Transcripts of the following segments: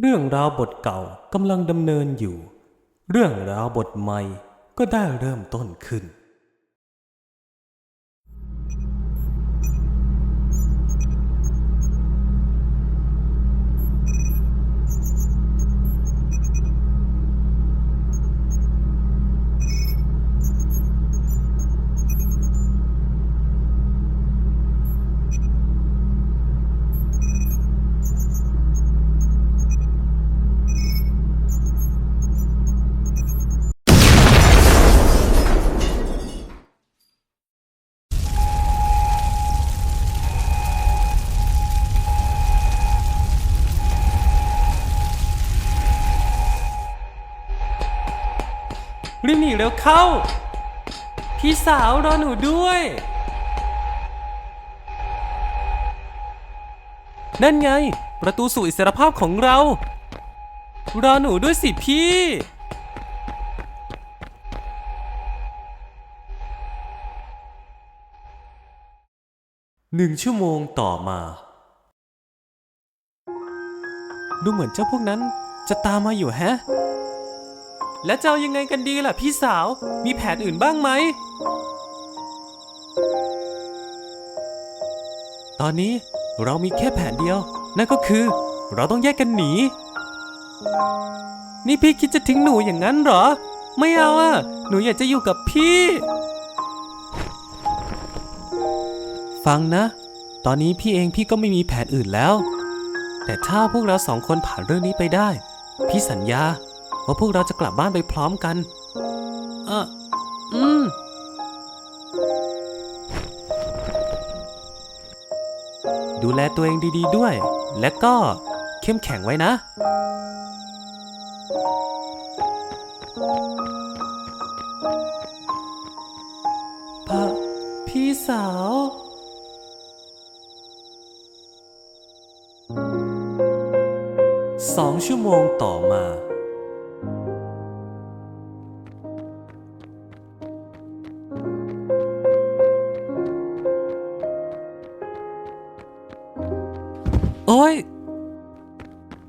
เรื่องราวบทเก่ากำลังดำเนินอยู่ เรื่องราวบทใหม่ก็ได้เริ่มต้นขึ้น รีบหนีเร็วเข้า พี่สาวรอหนูด้วย นั่นไง ประตูสู่อิสรภาพของเรา รอหนูด้วยสิพี่ หนึ่งชั่วโมงต่อมา ดูเหมือนเจ้าพวกนั้นจะตามมาอยู่แฮะ แล้วจะเอายังไงกันดีล่ะพี่สาว มีแผนอื่นบ้างไหม ตอนนี้เรามีแค่แผนเดียว นั่นก็คือ เราต้องแยกกันหนี นี่พี่คิดจะทิ้งหนูอย่างนั้นเหรอ ไม่เอาอะ หนูอยากจะอยู่กับพี่ ฟังนะ ตอนนี้พี่เองพี่ก็ไม่มีแผนอื่นแล้ว แต่ถ้าพวกเราสองคนผ่านเรื่องนี้ไปได้ พี่สัญญา ว่าพวกเราจะกลับบ้านไปพร้อมกัน เอออืม ดูแลตัวเองดีๆด้วย และก็เข้มแข็งไว้นะ พะพี่สาวสองชั่วโมงต่อมา อ้ย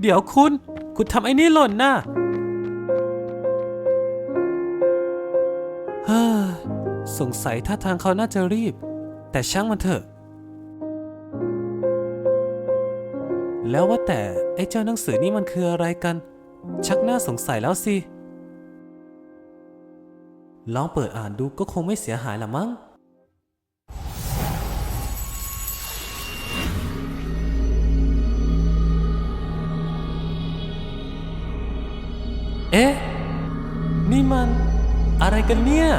เดี๋ยวคุณ คุณทำไอ้นี่หล่นน่ะเฮ้อสงสัยท่าทางเขาน่าจะรีบ แต่ช่างมันเถอะ แล้วว่าแต่ไอ้เจ้าหนังสือนี่มันคืออะไรกัน ชักน่าสงสัยแล้วสิ ลองเปิดอ่านดูก็คงไม่เสียหายละมั้ง นี่มันอะไรกันเนี่ย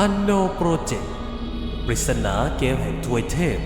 อันโนโปรเจกต์ปริศนาเกมแห่งทวยเทพ